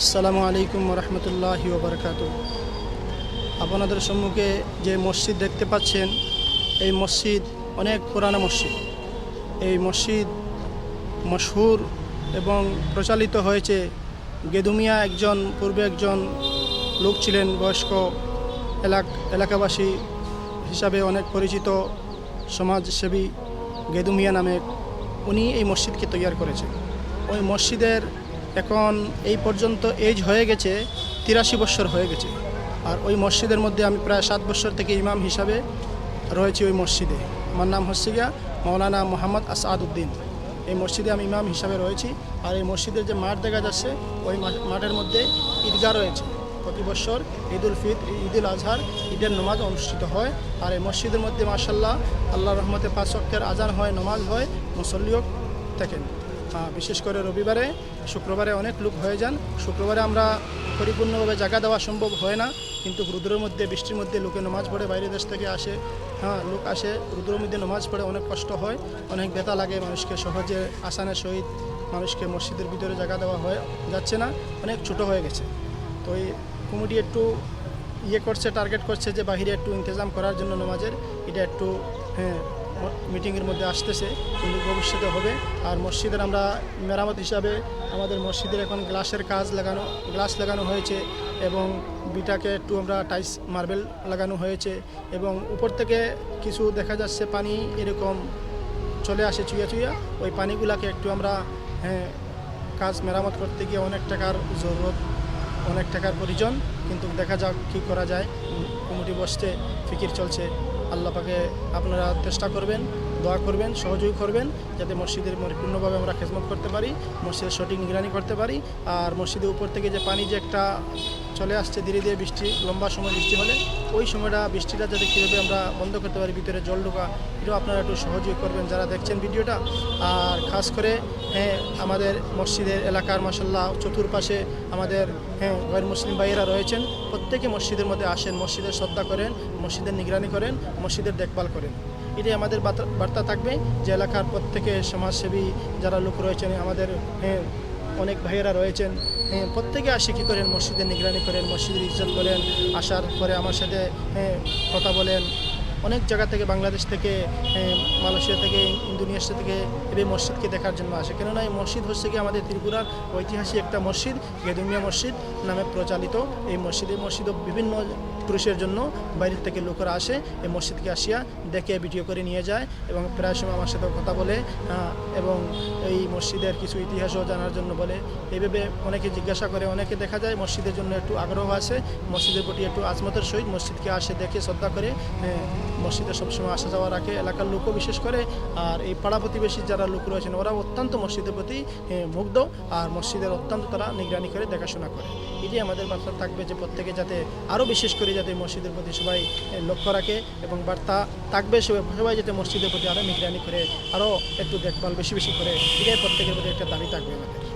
আসসালামু আলাইকুম রহমতুল্লাহ ওবরকাত আপনাদের সম্মুখে যে মসজিদ দেখতে পাচ্ছেন, এই মসজিদ অনেক পুরানো মসজিদ। এই মসজিদ মশহুর এবং প্রচালিত হয়েছে। গেদুমিয়া একজন, পূর্বে একজন লোক ছিলেন, বয়স্ক এলাক, এলাকাবাসী হিসাবে অনেক পরিচিত সমাজসেবী গেদুমিয়া নামে। উনি এই মসজিদকে তৈয়ার করেছেন। ওই মসজিদের এখন এই পর্যন্ত এজ হয়ে গেছে, তিরাশি বছর হয়ে গেছে। আর ওই মসজিদের মধ্যে আমি প্রায় সাত বছর থেকে ইমাম হিসাবে রয়েছি ওই মসজিদে। আমার নাম হচ্ছে গিয়া মৌলানা মোহাম্মদ আসাদ উদ্দিন এই মসজিদে আমি ইমাম হিসাবে রয়েছি আর এই মসজিদের যে মাঠ দেখা যাচ্ছে, ওই মাঠের মধ্যে ঈদগাহ রয়েছে। প্রতি বছর ঈদ উল ফিতর ঈদ উল আজহার, ঈদের নমাজ অনুষ্ঠিত হয়। আর এই মসজিদের মধ্যে মার্শাল্লাহ আল্লাহ রহমতে পাঁচ অক্ষের আজান হয়, নমাজ হয়, মুসল্লিও থাকেন। বিশেষ করে রবিবারে, শুক্রবারে অনেক লোক হয়ে যান। শুক্রবারে আমরা পরিপূর্ণভাবে জায়গা দেওয়া সম্ভব হয় না, কিন্তু রুদ্রের মধ্যে, বৃষ্টির মধ্যে লোকে নমাজ পড়ে বাইরে দেশ থেকে আসে। হ্যাঁ লোক আসে, রুদ্রের মধ্যে নমাজ পড়ে, অনেক কষ্ট হয়, অনেক ব্যথা লাগে, মানুষকে সহজে আসানের সহিত মানুষকে মসজিদের ভিতরে জায়গা দেওয়া হয়, যাচ্ছে না, অনেক ছোট হয়ে গেছে। তো এই কমিটি একটু ইয়ে করছে টার্গেট করছে যে বাহিরে একটু ইন্তজাম করার জন্য নামাজের, এটা একটু হ্যাঁ মিটিংয়ের মধ্যে আসতেছে, কিন্তু ভবিষ্যতে হবে। আর মসজিদের আমরা মেরামত হিসাবে আমাদের মসজিদের এখন গ্লাসের কাজ লাগানো, গ্লাস লাগানো হয়েছে এবং বিটাকে একটু আমরা টাইস মার্বেল লাগানো হয়েছে এবং উপর থেকে কিছু দেখা যাচ্ছে পানি এরকম চলে আসে চুইয়া চুইয়া। ওই পানিগুলাকে একটু আমরা হ্যাঁ কাজ মেরামত করতে গিয়ে অনেক টাকার জরুরত, অনেক টাকার প্রয়োজন, কিন্তু দেখা যাক কী করা যায়। কমিটি বসছে, ফিকির চলছে। আল্লাহ পাকে আপনারা চেষ্টা করবেন। দোয়া করবেন, সহযোগী করবেন, যাতে মসজিদের পূর্ণভাবে আমরা খেজমত করতে পারি, মসজিদের সঠিক নিগরানি করতে পারি, আর মসজিদের উপর থেকে যে পানি যে একটা চলে আসছে, ধীরে ধীরে বৃষ্টি, লম্বা সময় বৃষ্টি হলে, ওই সময়টা বৃষ্টিটা যাতে কীভাবে আমরা বন্ধ করতে পারি, ভিতরে জল ঢোকা, এটাও আপনারা একটু সহযোগী করবেন যারা দেখছেন ভিডিওটা। আর খাস করে হ্যাঁ আমাদের মসজিদের এলাকার মাসাল্লাহ চতুর্পাশে আমাদের হ্যাঁ গैर মুসলিম ভাইয়েরা রয়েছেন, প্রত্যেকে মসজিদের মধ্যে আসেন, মসজিদের শ্রদ্ধা করেন, মসজিদের নিগরানি করেন, মসজিদের দেখভাল করেন। এটাই আমাদের বার্তা- থাকবে যে এলাকার প্রত্যেকে সমাজসেবী যারা লোক রয়েছেন আমাদের হ্যাঁ অনেক ভাইয়েরা রয়েছেন হ্যাঁ, প্রত্যেকে আসে কী করেন? মসজিদের নিগরানি করেন মসজিদের ইজ্জত করেন আসার পরে আমার সাথে হ্যাঁ, কথা বলেন অনেক জায়গা থেকে বাংলাদেশ থেকে মালয়েশিয়া থেকে, ইন্দোনেশিয়া থেকে এই মসজিদকে দেখার জন্য আসে। কেননা এই মসজিদ হচ্ছে কি আমাদের ত্রিপুরার ঐতিহাসিক একটা মসজিদ, গেদুমিয়া মসজিদ নামে প্রচালিত। এই মসজিদে মসজিদও বিভিন্ন পুরুষের জন্য বাইরের থেকে লোকেরা আসে, এই মসজিদকে আসিয়া দেখে, ভিডিও করে নিয়ে যায় এবং প্রায় সময় আমার সাথে কথা বলে এবং এই মসজিদের কিছু ইতিহাসও জানার জন্য বলে। এইভাবে অনেকে জিজ্ঞাসা করে, অনেকে দেখা যায় মসজিদের জন্য একটু আগ্রহ আছে, মসজিদের প্রতি একটু আজমতের সহিত মসজিদকে আসে, দেখে, শ্রদ্ধা করে মসজিদে সবসময় আসা যাওয়া রাখে এলাকার লোকও বিশেষ করে, আর এই পাড়া প্রতিবেশী যারা লোক রয়েছেন ওরা অত্যন্ত মসজিদের প্রতি মুগ্ধ, আর মসজিদের অত্যন্ত তারা নিগরানি করে, দেখাশোনা করে। এটাই আমাদের বার্তা থাকবে যে প্রত্যেকে যাতে আরও বিশেষ করে যাতে মসজিদের প্রতি সবাই লক্ষ্য রাখে এবং বার্তা থাকবে সবাই যাতে মসজিদের প্রতি আরও নিগরানি করে, আরও একটু দেখভাল বেশি বেশি করে, এটাই প্রত্যেকের প্রতি একটা দাবি থাকবে আমাদের।